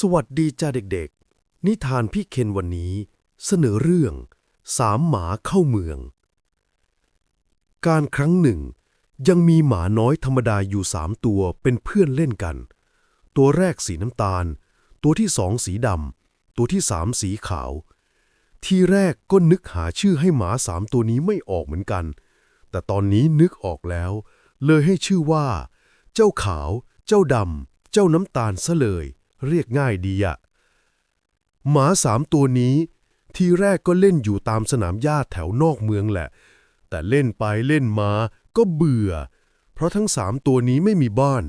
สวัสดีจ้าเด็กๆ นิทานพี่เคนวันนี้เสนอเรื่อง สามหมาเข้าเมือง การครั้งหนึ่ง ยังมีหมาน้อยธรรมดาอยู่สามตัวเป็นเพื่อนเล่นกัน ตัวแรกสีน้ำตาล ตัวที่สองสีดำตัวที่สามสีขาว ทีแรกก็นึกหาชื่อให้หมาสามตัวนี้ไม่ออกเหมือนกัน แต่ตอนนี้นึกออกแล้ว เลยให้ชื่อว่า เจ้าขาว เจ้าดำเจ้าน้ำตาลซะเลย เรียกง่ายดีอะหมาสามตัวนี้ ทีแรกก็เล่นอยู่ตามสนามหญ้าแถวนอกเมืองแหละ แต่เล่นไปเล่นมาก็เบื่อ เพราะทั้งสามตัวนี้ไม่มีบ้าน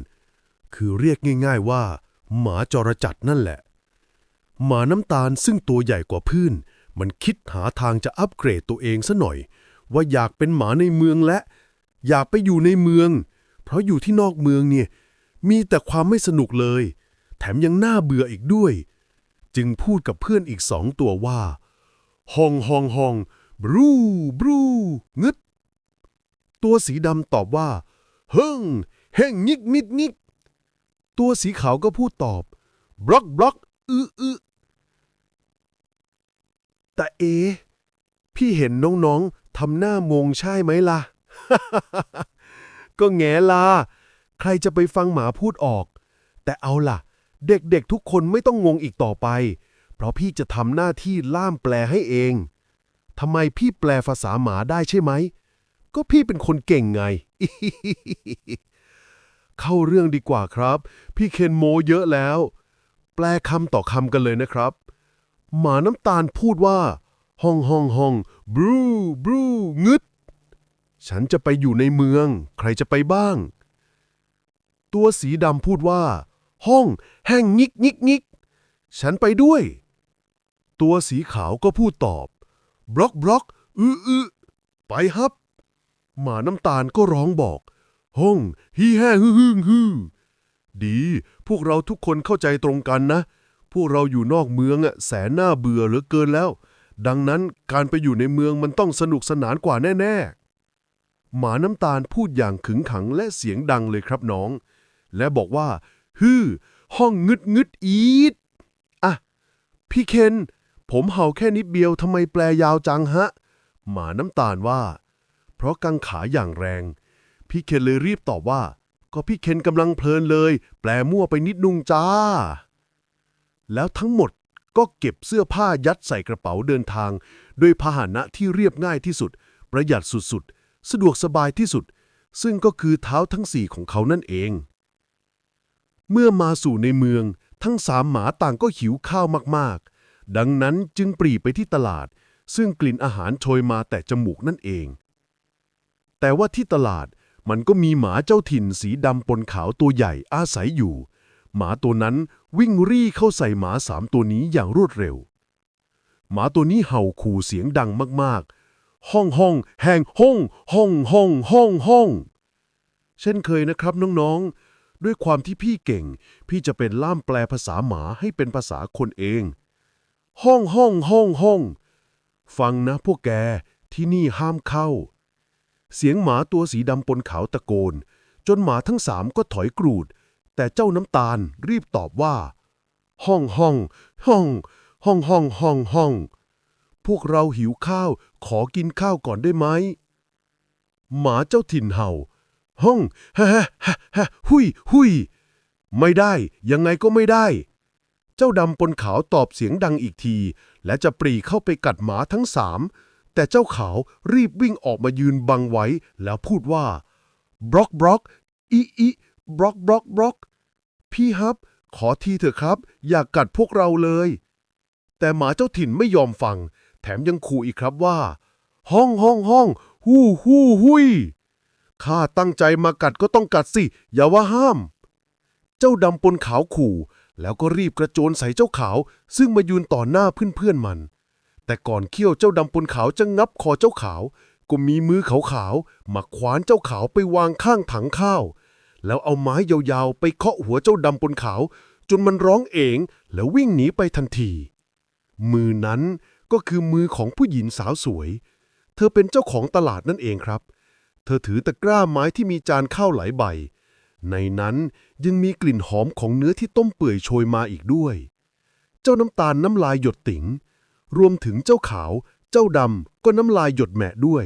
คือเรียกง่ายๆว่า หมาจรจัดนั่นแหละ หมาน้ำตาลซึ่งตัวใหญ่กว่าพื้นมันคิดหาทางจะอัปเกรดตัวเองซะหน่อย ว่าอยากเป็นหมาในเมืองและ อยากไปอยู่ในเมือง เพราะอยู่ที่นอกเมืองเนี่ยมีแต่ความไม่สนุกเลย แถมยังน่าเบื่ออีกด้วย จึงพูดกับเพื่อนอีกสองตัวว่าฮองฮองฮองบรูบรูงึด ตัวสีดำตอบว่า เฮิงเฮงงิกมิดงิก ตัวสีขาวก็พูดตอบบล็อกบล็อกอืออือแต่เอ พี่เห็นน้องๆทำหน้างงใช่ไหมล่ะ ก็แง่ลาใครจะไปฟังหมาพูดออก แต่เอาล่ะ เด็กๆทุกคนไม่ต้องงงอีกต่อไป เพราะพี่จะทำหน้าที่ล่ามแปลให้เองทำไมพี่แปลภาษาหมาได้ใช่ไหม ก็พี่เป็นคนเก่งไง เข้าเรื่องดีกว่าครับ พี่เคนโมเยอะแล้ว แปลคำต่อคำกันเลยนะครับ หมาน้ำตาลพูดว่าห้องห้องห้องบรูบรูงึด ฉันจะไปอยู่ในเมือง ใครจะไปบ้าง ตัวสีดำพูดว่า ห้อง แห้งงิกงิกงิกฉันไปด้วย ตัวสีขาวก็พูดตอบ บล็อกบล็อกอืออือไปครับ หมาน้ำตาลก็ร้องบอก ห้องฮีแห่ฮึฮึงฮือดี พวกเราทุกคนเข้าใจตรงกันนะ พวกเราอยู่นอกเมืองอะแสนน่าเบื่อเหลือเกินแล้ว ดังนั้นการไปอยู่ในเมืองมันต้องสนุกสนานกว่าแน่ๆ หมาน้ำตาลพูดอย่างขึงขังและเสียงดังเลยครับน้อง และบอกว่า ฮือห้องงึดงึดอีดอะ พี่เคน ผมเห่าแค่นิดเดียวทำไมแปลยาวจังฮะ หมาน้ำตาลว่า เพราะกังขาอย่างแรง พี่เคนเลยรีบตอบว่า ก็พี่เคนกำลังเพลินเลย แปลมั่วไปนิดนุงจ้า แล้วทั้งหมดก็เก็บเสื้อผ้ายัดใส่กระเป๋าเดินทาง ด้วยพาหนะที่เรียบง่ายที่สุด ประหยัดสุดๆ สะดวกสบายที่สุด ซึ่งก็คือเท้าทั้งสี่ของเขานั่นเอง เมื่อมาสู่ในเมือง ทั้งสามหมาต่างก็หิวข้าวมากๆ ดังนั้นจึงปรีไปที่ตลาด ซึ่งกลิ่นอาหารโชยมาแต่จมูกนั่นเอง แต่ว่าที่ตลาดมันก็มีหมาเจ้าถิ่นสีดำปนขาวตัวใหญ่อาศัยอยู่ หมาตัวนั้นวิ่งรี่เข้าใส่หมาสามตัวนี้อย่างรวดเร็ว หมาตัวนี้เห่าขู่เสียงดังมากๆ ห้องห้องแหงห้องห้องห้องห้องห้องเช่นเคยนะครับน้องๆ ด้วยความที่พี่เก่ง พี่จะเป็นล่ามแปลภาษาหมาให้เป็นภาษาคนเอง ห้องห้องห้องห้อง ฟังนะพวกแกที่นี่ห้ามเข้า เสียงหมาตัวสีดำปนขาวตะโกน จนหมาทั้งสามก็ถอยกรูด แต่เจ้าน้ำตาลรีบตอบว่า ห้องห้องห้อง ห้องห้องห้องห้อง พวกเราหิวข้าวขอกินข้าวก่อนได้ไหมหมาเจ้าถิ่นเห่า ห้องฮะฮะฮะฮะหุยหุยไม่ได้ ยังไงก็ไม่ได้ เจ้าดำปนขาวตอบเสียงดังอีกที และจะปรีเข้าไปกัดหมาทั้งสามแต่เจ้าขาวรีบวิ่งออกมายืนบังไว้ แล้วพูดว่าบล็อกบล็อกอีอีบล็อกบล็อกบล็อก พี่ฮับ ขอทีเถอะครับ อย่ากกัดพวกเราเลย แต่หมาเจ้าถิ่นไม่ยอมฟัง แถมยังขู่อีกครับว่า ห้องห้องห้อง ฮู้ฮู้หุย ข้าตั้งใจมากัดก็ต้องกัดสิ อย่าว่าห้าม เจ้าดำปนขาวขู่ แล้วก็รีบกระโจนใส่เจ้าขาว ซึ่งมายืนต่อหน้าเพื่อนๆมัน แต่ก่อนเขี้ยวเจ้าดำปนขาวจะงับคอเจ้าขาว ก็มีมือขาวๆมาขวานเจ้าขาวไปวางข้างถังข้าว แล้วเอาไม้ยาวๆ ไปเคาะหัวเจ้าดำปนขาว จนมันร้องเองแล้ววิ่งหนีไปทันที มือนั้นก็คือมือของผู้หญิงสาวสวย เธอเป็นเจ้าของตลาดนั่นเองครับเธอถือตะกร้าไม้ที่มีจานข้าวหลายใบ ในนั้นยังมีกลิ่นหอมของเนื้อที่ต้มเปื่อยโชยมาอีกด้วย เจ้าน้ำตาลน้ำลายหยดติ๋ง รวมถึงเจ้าขาว เจ้าดำก็น้ำลายหยดแหมะด้วย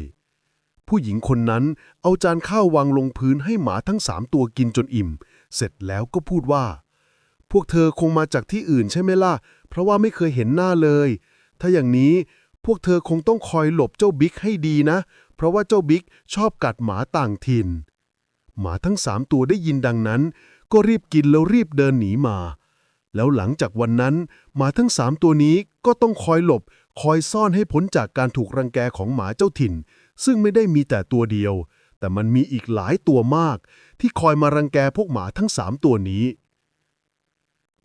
ผู้หญิงคนนั้นเอาจานข้าววางลงพื้นให้หมาทั้งสามตัวกินจนอิ่ม เสร็จแล้วก็พูดว่า พวกเธอคงมาจากที่อื่นใช่ไหมล่ะ เพราะว่าไม่เคยเห็นหน้าเลย ถ้าอย่างนี้พวกเธอคงต้องคอยหลบเจ้าบิ๊กให้ดีนะ เพราะว่าเจ้าบิ๊กชอบกัดหมาต่างถิ่น หมาทั้งสามตัวได้ยินดังนั้น ก็รีบกินแล้วรีบเดินหนีมา แล้วหลังจากวันนั้น หมาทั้งสามตัวนี้ก็ต้องคอยหลบ คอยซ่อนให้พ้นจากการถูกรังแกของหมาเจ้าถิ่น ซึ่งไม่ได้มีแต่ตัวเดียว แต่มันมีอีกหลายตัวมาก ที่คอยมารังแกพวกหมาทั้งสามตัวนี้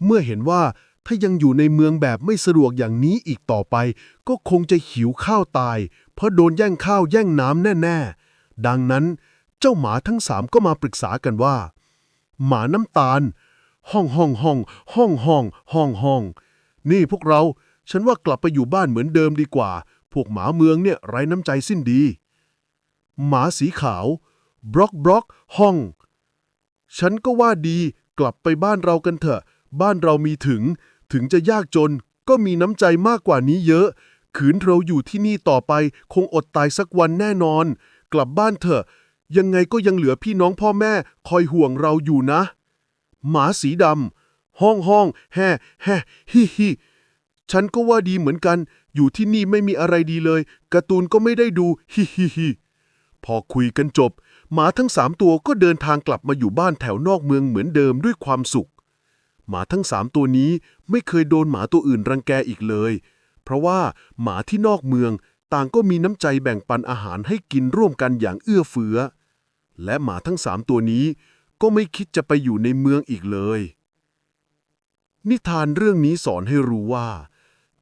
เมื่อเห็นว่า ถ้ายังอยู่ในเมืองแบบไม่สะดวกอย่างนี้อีกต่อไป ก็คงจะหิวข้าวตาย เพราะโดนแย่งข้าวแย่งน้ำแน่ ๆ ดังนั้นเจ้าหมาทั้งสามก็มาปรึกษากันว่า หมาน้ำตาล ห้องห้องห้องห้องห้องห้องห้องนี่พวกเราฉันว่ากลับไปอยู่บ้านเหมือนเดิมดีกว่า พวกหมาเมืองเนี่ยไร้น้ำใจสิ้นดี หมาสีขาว บล็อกบล็อก ห้อง ฉันก็ว่าดี กลับไปบ้านเรากันเถอะ บ้านเรามีถึง ถึงจะยากจนก็มีน้ำใจมากกว่านี้เยอะ ขืนเราอยู่ที่นี่ต่อไปคงอดตายสักวันแน่นอน กลับบ้านเถอะ ยังไงก็ยังเหลือพี่น้องพ่อแม่คอยห่วงเราอยู่นะ หมาสีดำห้องห้องแฮ่แฮ่ฮิฮิฉันก็ว่าดีเหมือนกัน อยู่ที่นี่ไม่มีอะไรดีเลยการ์ตูนก็ไม่ได้ดูฮิฮิฮิพอคุยกันจบ หมาทั้งสามตัวก็เดินทางกลับมาอยู่บ้านแถวนอกเมืองเหมือนเดิมด้วยความสุข หมาทั้งสามตัวนี้ไม่เคยโดนหมาตัวอื่นรังแกอีกเลย เพราะว่าหมาที่นอกเมืองต่างก็มีน้ำใจแบ่งปันอาหารให้กินร่วมกันอย่างเอื้อเฟื้อ และหมาทั้งสามตัวนี้ก็ไม่คิดจะไปอยู่ในเมืองอีกเลย นิทานเรื่องนี้สอนให้รู้ว่า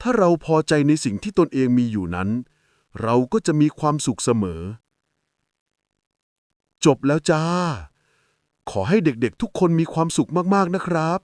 ถ้าเราพอใจในสิ่งที่ตนเองมีอยู่นั้น เราก็จะมีความสุขเสมอ จบแล้วจ้า ขอให้เด็กๆทุกคนมีความสุขมากๆนะครับ